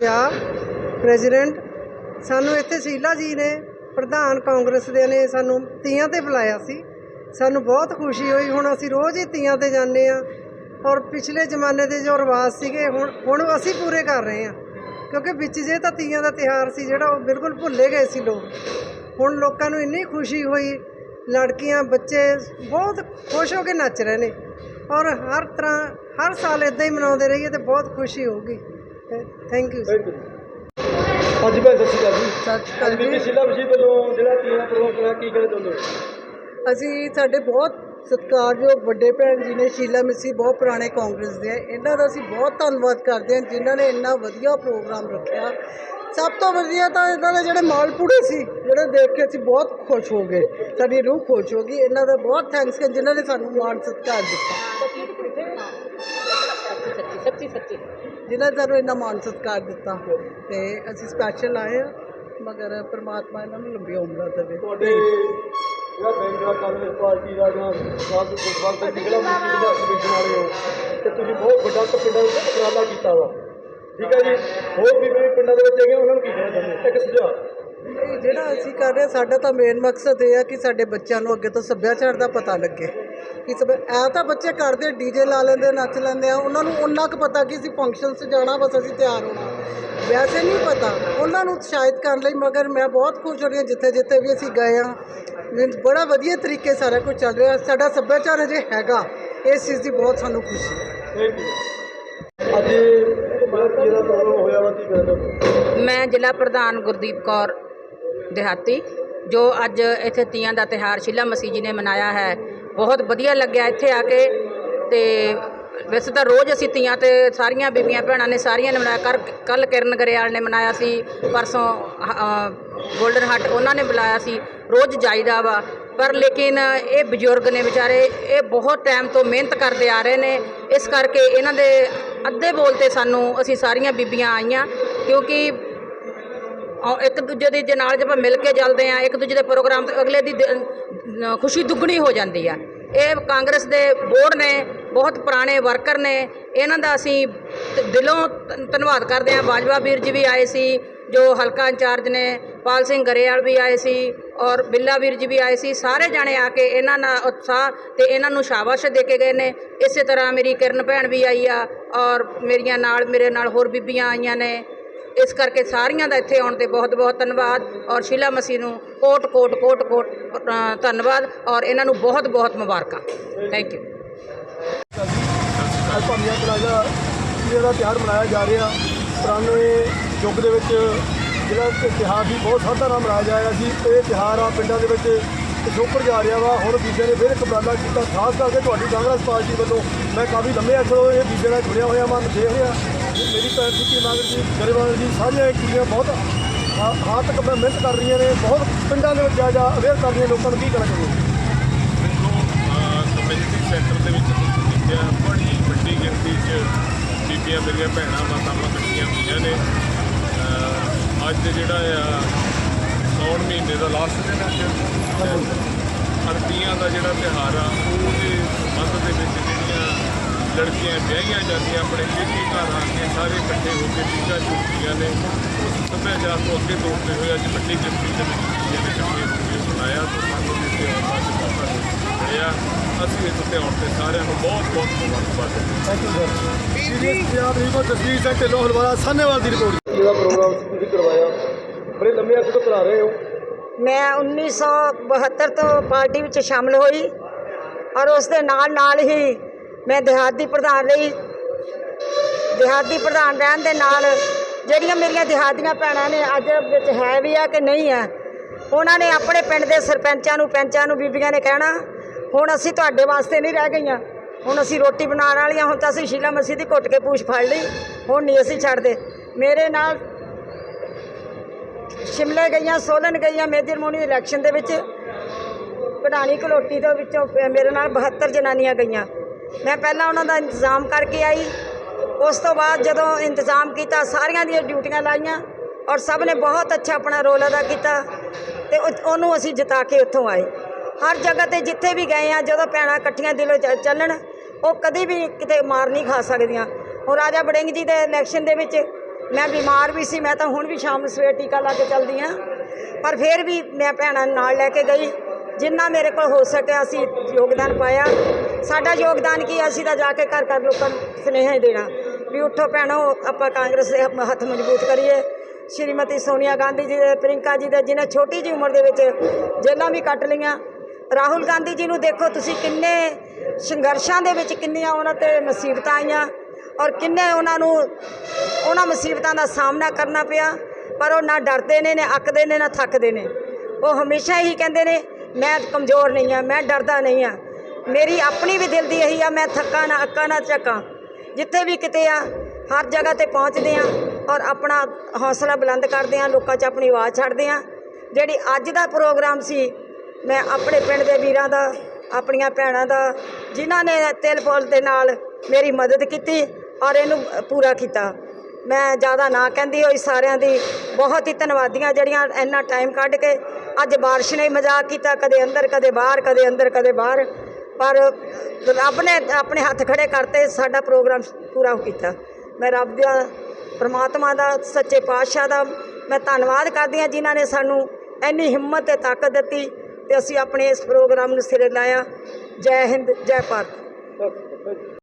ਆ ਪ੍ਰੈਜ਼ੀਡੈਂਟ ਸਾਨੂੰ ਇੱਥੇ ਸ਼ੀਲਾ ਜੀ ਨੇ, ਪ੍ਰਧਾਨ ਕਾਂਗਰਸ ਦੇ ਨੇ ਸਾਨੂੰ ਤੀਆਂ ਤੇ ਬੁਲਾਇਆ ਸੀ। ਸਾਨੂੰ ਬਹੁਤ ਖੁਸ਼ੀ ਹੋਈ। ਹੁਣ ਅਸੀਂ ਰੋਜ਼ ਹੀ ਤੀਆਂ ਤੇ ਜਾਂਦੇ ਆ ਔਰ ਪਿਛਲੇ ਜ਼ਮਾਨੇ ਦੇ ਜੋ ਰਿਵਾਜ ਸੀਗੇ, ਹੁਣ ਹੁਣ ਅਸੀਂ ਪੂਰੇ ਕਰ ਰਹੇ ਆ ਕਿਉਂਕਿ ਵਿੱਚ ਜੇ ਤਾਂ ਤੀਆਂ ਦਾ ਤਿਹਾਰ ਸੀ, ਜਿਹੜਾ ਉਹ ਬਿਲਕੁਲ ਭੁੱਲੇ ਗਏ ਸੀ ਲੋਕ। ਹੁਣ ਲੋਕਾਂ ਨੂੰ ਇੰਨੀ ਖੁਸ਼ੀ ਹੋਈ। ਲੜਕੀਆਂ, ਬੱਚੇ ਬਹੁਤ ਖੁਸ਼ ਹੋ ਕੇ ਨੱਚ ਰਹੇ ਨੇ। ਔਰ ਹਰ ਤਰ੍ਹਾਂ, ਹਰ ਸਾਲ ਇਦਾਂ ਹੀ ਮਨਾਉਂਦੇ ਰਹੀਏ ਤੇ ਬਹੁਤ ਖੁਸ਼ੀ ਹੋਊਗੀ। ਥੈਂਕ ਯੂ ਅੱਜ ਭੈਣ ਸਤਿ ਸ਼੍ਰੀ ਅਕਾਲ ਜੀ। ਸਤਿ ਅੱਜ ਬੀਬੀ ਸ਼ੀਲਾ ਮਸੀਹ ਵੱਲੋਂ ਜਿਹੜਾ ਤੀਆਂ ਪ੍ਰੋਗਰਾਮ ਕਰਾਇਆ ਕੀ ਕਹਿਣਾ ਚਾਹੁੰਦੇ ਹੋ? ਅਸੀਂ ਸਾਡੇ ਬਹੁਤ ਸਤਿਕਾਰਯੋਗ ਵੱਡੇ ਭੈਣ ਜੀ ਨੇ ਸ਼ੀਲਾ ਮਿੱਸੀ ਬਹੁਤ ਪੁਰਾਣੇ ਕਾਂਗਰਸ ਦੇ ਆ। ਇਹਨਾਂ ਦਾ ਅਸੀਂ ਬਹੁਤ ਧੰਨਵਾਦ ਕਰਦੇ ਹਾਂ ਜਿਨ੍ਹਾਂ ਨੇ ਇੰਨਾ ਵਧੀਆ ਪ੍ਰੋਗਰਾਮ ਰੱਖਿਆ। ਸਭ ਤੋਂ ਵਧੀਆ ਤਾਂ ਇਹਨਾਂ ਦੇ ਜਿਹੜੇ ਮਾਲਪੂੜੇ ਸੀ, ਜਿਹੜੇ ਦੇਖ ਕੇ ਅਸੀਂ ਬਹੁਤ ਖੁਸ਼ ਹੋ ਗਏ। ਸਾਡੀ ਰੂਹ ਖੁਸ਼ ਹੋ ਗਈ। ਇਹਨਾਂ ਦਾ ਬਹੁਤ ਥੈਂਕਸ ਹੈ ਜਿਨ੍ਹਾਂ ਨੇ ਸਾਨੂੰ ਮਾਣ ਸਤਿਕਾਰ ਦਿੱਤਾ। ਸੱਚੀ ਸੱਚੀ ਜਿਨ੍ਹਾਂ ਨੇ ਸਾਨੂੰ ਇੰਨਾ ਮਾਣ ਸਤਿਕਾਰ ਦਿੱਤਾ। ਤੇ ਅਸੀਂ ਸਪੈਸ਼ਲ ਆਏ ਆ ਮਗਰ ਪ੍ਰਮਾਤਮਾ ਇਹਨਾਂ ਨੂੰ ਲੰਬੀਆਂ ਉਮਰਾਂ ਦੇਵੇ। ਤੁਹਾਡੇ ਜਿਹੜਾ ਬੈਂਗਰਾ ਕਾਂਗਰਸ ਪਾਰਟੀ ਦਾ ਜਾਂ ਰਾਜ ਫੁੱਟਬਾਲ ਦਾ ਮੀਟਿੰਗ ਦਾ ਕਮਿਸ਼ਨ ਵਾਲੇ ਹੋ, ਤੇ ਤੁਸੀਂ ਬਹੁਤ ਵੱਡਾ ਪਿੰਡਾਂ ਵਿੱਚ ਉਪਰਾਲਾ ਕੀਤਾ ਵਾ। ਠੀਕ ਹੈ ਜੀ। ਹੋਰ ਵੀ ਕਈ ਪਿੰਡਾਂ ਦੇ ਵਿੱਚ ਹੈਗੇ ਉਹਨਾਂ ਨੂੰ ਕੀ ਕਹਿਣਾ ਚਾਹੁੰਦੇ ਹੋ? ਇੱਕ ਸੁਝਾਅ। ਨਹੀਂ ਜਿਹੜਾ ਅਸੀਂ ਕਰ ਰਹੇ ਹਾਂ, ਸਾਡਾ ਤਾਂ ਮੇਨ ਮਕਸਦ ਇਹ ਆ ਕਿ ਸਾਡੇ ਬੱਚਿਆਂ ਨੂੰ ਅੱਗੇ ਤੋਂ ਸੱਭਿਆਚਾਰ ਦਾ ਪਤਾ ਲੱਗੇ। ਕਿ ਸਭ ਐ ਤਾਂ ਬੱਚੇ ਕਰਦੇ ਡੀਜੇ ਲਾ ਲੈਂਦੇ ਨੱਚ ਲੈਂਦੇ ਆ ਉਹਨਾਂ ਨੂੰ ਉਹਨਾਂ ਕੁ ਪਤਾ ਕਿ ਅਸੀਂ ਫੰਕਸ਼ਨ 'ਚ ਜਾਣਾ ਬਸ ਅਸੀਂ ਤਿਆਰ ਹੋਣਾ। ਵੈਸੇ ਨਹੀਂ ਪਤਾ ਉਹਨਾਂ ਨੂੰ ਉਤਸ਼ਾਹਿਤ ਕਰਨ ਲਈ ਮਗਰ ਮੈਂ ਬਹੁਤ ਖੁਸ਼ ਹੋ ਰਹੀ ਹਾਂ ਜਿੱਥੇ ਜਿੱਥੇ ਵੀ ਅਸੀਂ ਗਏ ਆ ਬੜਾ ਵਧੀਆ ਤਰੀਕੇ ਸਾਰਾ ਕੁਝ ਚੱਲ ਰਿਹਾ ਸਾਡਾ ਸੱਭਿਆਚਾਰ ਅਜੇ ਹੈਗਾ। ਇਸ ਚੀਜ਼ ਦੀ ਬਹੁਤ ਸਾਨੂੰ ਖੁਸ਼ੀ ਹੈ। ਥੈਂਕ ਯੂ ਅੱਜ ਜਿਹੜਾ ਤੀਆਂ ਹੋਇਆ ਵਾ, ਕੀ ਕਹਿਣਾ ਮੈਂ ਜ਼ਿਲ੍ਹਾ ਪ੍ਰਧਾਨ ਗੁਰਦੀਪ ਕੌਰ ਦਿਹਾਤੀ, ਜੋ ਅੱਜ ਇੱਥੇ ਤੀਆਂ ਦਾ ਤਿਹਾਰ ਸ਼ੀਲਾ ਮਸੀਹ ਜੀ ਨੇ ਮਨਾਇਆ ਹੈ। ਬਹੁਤ ਵਧੀਆ ਲੱਗਿਆ ਇੱਥੇ ਆ ਕੇ ਤੇ ਵੈਸੇ ਤਾਂ ਰੋਜ਼ ਅਸੀਂ ਤੀਆਂ ਤੇ ਸਾਰੀਆਂ ਬੀਬੀਆਂ ਭੈਣਾਂ ਨੇ ਸਾਰੀਆਂ ਨੇ ਮਨਾਇਆ, ਕਰ ਕੱਲ ਕਿਰਨ ਗਰੇਵਾਲ ਨੇ ਮਨਾਇਆ ਸੀ, ਪਰਸੋਂ ਗੋਲਡਨ ਹੱਟ ਉਹਨਾਂ ਨੇ ਬੁਲਾਇਆ ਸੀ, ਰੋਜ਼ ਜਾਈਦਾ ਵਾ। ਪਰ ਲੇਕਿਨ ਇਹ ਬਜ਼ੁਰਗ ਨੇ ਵਿਚਾਰੇ, ਇਹ ਬਹੁਤ ਟਾਈਮ ਤੋਂ ਮਿਹਨਤ ਕਰਦੇ ਆ ਰਹੇ ਨੇ, ਇਸ ਕਰਕੇ ਇਹਨਾਂ ਦੇ ਅੱਧੇ ਬੋਲ ਤੇ ਸਾਨੂੰ ਅਸੀਂ ਸਾਰੀਆਂ ਬੀਬੀਆਂ ਆਈਆਂ, ਕਿਉਂਕਿ ਔਰ ਇੱਕ ਦੂਜੇ ਦੇ ਜੇ ਨਾਲ ਜੇ ਆਪਾਂ ਮਿਲ ਕੇ ਚੱਲਦੇ ਆ ਇੱਕ ਦੂਜੇ ਦੇ ਪ੍ਰੋਗਰਾਮ ਤੇ ਅਗਲੇ ਦੀ ਖੁਸ਼ੀ ਦੁੱਗਣੀ ਹੋ ਜਾਂਦੀ ਆ। ਇਹ ਕਾਂਗਰਸ ਦੇ ਬੋਰਡ ਨੇ, ਬਹੁਤ ਪੁਰਾਣੇ ਵਰਕਰ ਨੇ, ਇਹਨਾਂ ਦਾ ਅਸੀਂ ਦਿਲੋਂ ਧੰਨਵਾਦ ਕਰਦੇ ਹਾਂ। ਬਾਜਵਾ ਵੀਰ ਜੀ ਵੀ ਆਏ ਸੀ, ਜੋ ਹਲਕਾ ਇੰਚਾਰਜ ਨੇ, ਪਾਲ ਸਿੰਘ ਗਰੇਵਾਲ ਵੀ ਆਏ ਸੀ ਔਰ ਬਿੱਲਾ ਵੀਰ ਜੀ ਵੀ ਆਏ ਸੀ, ਸਾਰੇ ਜਾਣੇ ਆ ਕੇ ਇਹਨਾਂ ਨਾਲ ਉਤਸ਼ਾਹ ਤੇ ਇਹਨਾਂ ਨੂੰ ਸ਼ਾਬਾਸ਼ ਦੇ ਕੇ ਗਏ ਨੇ। ਇਸੇ ਤਰ੍ਹਾਂ ਮੇਰੀ ਕਿਰਨ ਭੈਣ ਵੀ ਆਈ ਆ ਔਰ ਮੇਰੀਆਂ ਨਾਲ, ਮੇਰੇ ਨਾਲ ਹੋਰ ਬੀਬੀਆਂ ਆਈਆਂ ਨੇ। ਇਸ ਕਰਕੇ ਸਾਰੀਆਂ ਦਾ ਇੱਥੇ ਆਉਣ ਤੇ ਬਹੁਤ ਬਹੁਤ ਧੰਨਵਾਦ ਔਰ ਸ਼ੀਲਾ ਮਸੀਹ ਨੂੰ ਕੋਟ ਕੋਟ ਕੋਟ ਕੋਟ ਧੰਨਵਾਦ ਔਰ ਇਹਨਾਂ ਨੂੰ ਬਹੁਤ ਬਹੁਤ ਮੁਬਾਰਕਾਂ। ਥੈਂਕ ਯੂ ਅੱਜ ਭਾਮੀਆਂ ਪਲਾਜ਼ਾ ਤੀਆਂ ਦਾ ਤਿਉਹਾਰ ਮਨਾਇਆ ਜਾ ਰਿਹਾ? ਪੁਰਾਣੇ ਯੁੱਗ ਦੇ ਵਿੱਚ ਜਿਹੜਾ ਇਹ ਤਿਉਹਾਰ ਸੀ ਬਹੁਤ ਸਾਦਾ ਨਾਲ ਰਾਜ ਆਇਆ ਸੀ। ਇਹ ਤਿਉਹਾਰ ਆ ਪਿੰਡਾਂ ਦੇ ਵਿੱਚ ਪਿਛੋਕੜ ਜਾ ਰਿਹਾ ਵਾ। ਹੁਣ ਬੀਜੇ ਨੇ ਫਿਰ ਇੱਕ ਉਪਰਾਲਾ ਕੀਤਾ। ਖਾਸ ਕਰਕੇ ਤੁਹਾਡੀ ਕਾਂਗਰਸ ਪਾਰਟੀ ਵੱਲੋਂ ਮੈਂ ਕਾਫੀ ਲੰਮੇ ਅਰਸੇ ਇਹ ਬੀਜੇ ਨਾਲ ਜੁੜਿਆ ਹੋਇਆ ਮੈਂ ਦੇਖ ਰਿਹਾ ਮੇਰੀ ਭੈਣ ਸਿੱਕੀ ਨਾਗਰ ਜੀ ਗਰੇਵਾਲ ਜੀ, ਸਾਰੀਆਂ ਇਹ ਕੁੜੀਆਂ ਬਹੁਤ ਹਾਂ ਤੱਕ ਮੈਂ ਮਿਹਨਤ ਕਰ ਰਹੀਆਂ ਨੇ। ਬਹੁਤ ਪਿੰਡਾਂ ਦੇ ਵਿੱਚ ਜਾ ਜਾ ਅਵੇਅਰ ਕਰ ਰਹੀਆਂ ਲੋਕਾਂ ਨੂੰ ਕੀ ਕਰਨਾ ਚਾਹੁੰਦੇ ਹੋ? ਕਮਿਊਨਿਟੀ ਸੈਂਟਰ ਦੇ ਵਿੱਚ ਤੁਸੀਂ ਦੇਖਿਆ, ਬੜੀ ਵੱਡੀ ਗਿਣਤੀ 'ਚ ਬੀਬੀਆਂ, ਮੇਰੀਆਂ ਭੈਣਾਂ, ਮਾਤਾਵਾਂ ਇਕੱਠੀਆਂ ਹੋਈਆਂ ਨੇ। ਅੱਜ ਜਿਹੜਾ ਆ ਸੌਣ ਮਹੀਨੇ ਦਾ ਲਾਸਟ ਦਿਨ ਅੱਜ। ਅਰਤੀਆਂ ਦਾ ਜਿਹੜਾ ਤਿਉਹਾਰ ਆ ਉਹਦੇ ਸੰਬੰਧ ਦੇ ਵਿੱਚ ਜਿਹੜੀਆਂ ਲੜਕੀਆਂ ਵਿਆਹੀਆਂ ਜਾਂਦੀਆਂ ਆਪਣੇ ਪੇਕੇ ਘਰ ਆ ਕੇ ਸਾਰੇ ਇਕੱਠੇ ਹੋ ਕੇ ਟੀਕਾ ਚੁੱਕੀਆਂ ਨੇ। ਉਸ ਸੱਭਿਆਚਾਰ ਨੂੰ ਅੱਗੇ ਤੋਰਦੇ ਹੋਏ ਅੱਜ ਵੱਡੀ ਗਿਣਤੀ ਦੇ ਵਿੱਚ ਨੇ ਇਕੱਠੇ ਹੋ ਕੇ ਮਨਾਇਆ ਤੇ ਸਾਨੂੰ ਆਉਣ ਦਾ ਮੌਕਾ ਮਿਲਿਆ ਅਸੀਂ ਇਸ ਉੱਤੇ ਆਉਣ ਤੇ ਸਾਰਿਆਂ ਨੂੰ ਬਹੁਤ ਬਹੁਤ ਮੁਬਾਰਕਬਾਦ ਦਿੰਦੇ ਹਾਂ। Thank you sir serious Punjab ਦੀ ਕੋ ਜਸਵੀਰ ਸਿੰਘ ਢਿੱਲੋਂ ਹਲਵਾਰਾ ਸਾਹਨੇਵਾਲ ਦੀ ਰਿਪੋਰਟ ਇਹਦਾ ਪ੍ਰੋਗਰਾਮ? ਕਰਵਾਇਆ। ਬੜੇ ਲੰਮੇ ਅਰਸੇ ਤੋਂ ਕਰਾ ਰਹੇ ਹੋ। ਮੈਂ 1972 ਤੋਂ ਪਾਰਟੀ ਵਿੱਚ ਸ਼ਾਮਲ ਹੋਈ ਔਰ ਉਸ ਦੇ ਨਾਲ ਨਾਲ ਹੀ ਮੈਂ ਦਿਹਾਤੀ ਪ੍ਰਧਾਨ ਰਹੀ ਦਿਹਾਤੀ ਪ੍ਰਧਾਨ ਰਹਿਣ ਦੇ ਨਾਲ ਜਿਹੜੀਆਂ ਮੇਰੀਆਂ ਦਿਹਾਤੀਆਂ ਭੈਣਾਂ ਨੇ ਅੱਜ ਵਿੱਚ ਹੈ ਵੀ ਆ ਕਿ ਨਹੀਂ ਆ, ਉਹਨਾਂ ਨੇ ਆਪਣੇ ਪਿੰਡ ਦੇ ਸਰਪੰਚਾਂ ਨੂੰ, ਪੈਂਚਾਂ ਨੂੰ, ਬੀਬੀਆਂ ਨੇ ਕਹਿਣਾ, ਹੁਣ ਅਸੀਂ ਤੁਹਾਡੇ ਵਾਸਤੇ ਨਹੀਂ ਰਹਿ ਗਈਆਂ। ਹੁਣ ਅਸੀਂ ਰੋਟੀ ਬਣਾਉਣ ਵਾਲੀਆਂ, ਹੁਣ ਤਾਂ ਅਸੀਂ ਸ਼ੀਲਾ ਮਸੀਹ ਦੀ ਘੁੱਟ ਕੇ ਪੂਛ ਫੜ ਲਈ, ਹੁਣ ਨਹੀਂ ਅਸੀਂ ਛੱਡਦੇ। ਮੇਰੇ ਨਾਲ ਸ਼ਿਮਲੇ ਗਈਆਂ, ਸੋਲਨ ਗਈਆਂ ਮੇਜਰ ਮੋਨੀ ਇਲੈਕਸ਼ਨ ਦੇ ਵਿੱਚ। ਕਢਾਣੀ ਕਲੋਟੀ ਦੇ ਵਿੱਚੋਂ ਮੇਰੇ ਨਾਲ 72 ਜਨਾਨੀਆਂ ਗਈਆਂ। ਮੈਂ ਪਹਿਲਾਂ ਉਹਨਾਂ ਦਾ ਇੰਤਜ਼ਾਮ ਕਰਕੇ ਆਈ। ਉਸ ਤੋਂ ਬਾਅਦ ਜਦੋਂ ਇੰਤਜ਼ਾਮ ਕੀਤਾ, ਸਾਰੀਆਂ ਦੀਆਂ ਡਿਊਟੀਆਂ ਲਾਈਆਂ ਔਰ ਸਭ ਨੇ ਬਹੁਤ ਅੱਛਾ ਆਪਣਾ ਰੋਲ ਅਦਾ ਕੀਤਾ ਤੇ ਉਹਨੂੰ ਅਸੀਂ ਜਿਤਾ ਕੇ ਉੱਥੋਂ ਆਏ। ਹਰ ਜਗ੍ਹਾ ਤੇ ਜਿੱਥੇ ਵੀ ਗਏ ਆ ਜਦੋਂ ਭੈਣਾਂ ਇਕੱਠੀਆਂ ਦਿਲੋਂ ਚ- ਚੱਲਣ, ਉਹ ਕਦੀ ਵੀ ਕਿਤੇ ਮਾਰ ਨਹੀਂ ਖਾ ਸਕਦੀਆਂ। ਉਹ ਰਾਜਾ ਬੜਿੰਗ ਜੀ ਦੇ ਇਲੈਕਸ਼ਨ ਦੇ ਵਿੱਚ ਮੈਂ ਬਿਮਾਰ ਵੀ ਸੀ, ਮੈਂ ਤਾਂ ਹੁਣ ਵੀ ਸ਼ਾਮ ਨੂੰ ਸਵੇਰ ਟੀਕਾ ਲਾ ਕੇ ਚੱਲਦੀ ਹਾਂ। ਪਰ ਫਿਰ ਵੀ ਮੈਂ ਭੈਣਾਂ ਨਾਲ ਲੈ ਕੇ ਗਈ। ਜਿੰਨਾ ਮੇਰੇ ਕੋਲ ਹੋ ਸਕਿਆ ਅਸੀਂ ਯੋਗਦਾਨ ਪਾਇਆ। ਸਾਡਾ ਯੋਗਦਾਨ ਕੀ ਅਸੀਂ ਤਾਂ ਜਾ ਕੇ ਘਰ ਘਰ ਲੋਕਾਂ ਨੂੰ ਸੁਨੇਹਾ ਹੀ ਦੇਣਾ। ਵੀ ਉੱਠੋ ਭੈਣੋ, ਆਪਾਂ ਕਾਂਗਰਸ ਦੇ ਹੱਥ ਮਜ਼ਬੂਤ ਕਰੀਏ। ਸ਼੍ਰੀਮਤੀ ਸੋਨੀਆ ਗਾਂਧੀ ਜੀ ਦੇ ਪ੍ਰਿੰਕਾ ਜੀ ਦੇ, ਜਿਨ੍ਹਾਂ ਛੋਟੀ ਜਿਹੀ ਉਮਰ ਦੇ ਵਿੱਚ ਜੇਲ੍ਹਾਂ ਵੀ ਕੱਟ ਲਈਆਂ। ਰਾਹੁਲ ਗਾਂਧੀ ਜੀ ਨੂੰ ਦੇਖੋ, ਤੁਸੀਂ ਕਿੰਨੇ ਸੰਘਰਸ਼ਾਂ ਦੇ ਵਿੱਚ ਕਿੰਨੀਆਂ ਉਹਨਾਂ ਤੇ ਮੁਸੀਬਤਾਂ ਆਈਆਂ। ਔਰ ਕਿੰਨੇ ਉਹਨਾਂ ਨੂੰ ਉਹਨਾਂ ਮੁਸੀਬਤਾਂ ਦਾ ਸਾਹਮਣਾ ਕਰਨਾ ਪਿਆ, ਪਰ ਉਹ ਨਾ ਡਰਦੇ ਨੇ, ਨਾ ਅੱਕਦੇ ਨੇ, ਨਾ ਥੱਕਦੇ ਨੇ। ਉਹ ਹਮੇਸ਼ਾ ਹੀ ਕਹਿੰਦੇ ਨੇ, ਮੈਂ ਕਮਜ਼ੋਰ ਨਹੀਂ ਆ ਮੈਂ ਡਰਦਾ ਨਹੀਂ ਆ ਮੇਰੀ ਆਪਣੀ ਵੀ ਦਿਲ ਦੀ ਇਹੀ ਆ, ਮੈਂ ਥੱਕਾਂ ਨਾ ਅੱਕਾਂ ਨਾ ਝੱਕਾਂ। ਜਿੱਥੇ ਵੀ ਕਿਤੇ ਆ, ਹਰ ਜਗ੍ਹਾ ਤੇ ਪਹੁੰਚਦੇ ਆ ਔਰ ਆਪਣਾ ਹੌਸਲਾ ਬੁਲੰਦ ਕਰਦੇ ਆ ਲੋਕਾਂ 'ਚ ਆਪਣੀ ਆਵਾਜ਼ ਛੱਡਦੇ ਆ ਜਿਹੜੀ ਅੱਜ ਦਾ ਪ੍ਰੋਗਰਾਮ ਸੀ, ਮੈਂ ਆਪਣੇ ਪਿੰਡ ਦੇ ਵੀਰਾਂ ਦਾ, ਆਪਣੀਆਂ ਭੈਣਾਂ ਦਾ, ਜਿਨ੍ਹਾਂ ਨੇ ਤਿਲ ਫੁੱਲ ਦੇ ਨਾਲ ਮੇਰੀ ਮਦਦ ਕੀਤੀ ਔਰ ਇਹਨੂੰ ਪੂਰਾ ਕੀਤਾ। ਮੈਂ ਜ਼ਿਆਦਾ ਨਾ ਕਹਿੰਦੀ ਹੋਈ ਸਾਰਿਆਂ ਦੀ ਬਹੁਤ ਹੀ ਧੰਨਵਾਦੀਆਂ ਜਿਹੜੀਆਂ ਇੰਨਾ ਟਾਈਮ ਕੱਢ ਕੇ ਅੱਜ ਬਾਰਿਸ਼ ਨੇ ਮਜ਼ਾਕ ਕੀਤਾ, ਕਦੇ ਅੰਦਰ, ਕਦੇ ਬਾਹਰ, ਕਦੇ ਅੰਦਰ, ਕਦੇ ਬਾਹਰ। ਪਰ ਰੱਬ ਨੇ ਆਪਣੇ ਹੱਥ ਖੜੇ ਕਰਤੇ, ਸਾਡਾ ਪ੍ਰੋਗਰਾਮ ਪੂਰਾ ਕੀਤਾ। ਮੈਂ ਰੱਬ ਦਾ, ਪ੍ਰਮਾਤਮਾ ਦਾ, ਸੱਚੇ ਪਾਤਸ਼ਾਹ ਦਾ ਮੈਂ ਧੰਨਵਾਦ ਕਰਦੀ ਹਾਂ ਜਿਨ੍ਹਾਂ ਨੇ ਸਾਨੂੰ ਇੰਨੀ ਹਿੰਮਤ ਤੇ ਤਾਕਤ ਦਿੱਤੀ ਤੇ ਅਸੀਂ ਆਪਣੇ ਇਸ ਪ੍ਰੋਗਰਾਮ ਨੂੰ ਸਿਰੇ ਲਾਇਆ। ਜੈ ਹਿੰਦ, ਜੈ ਭਾਰਤ।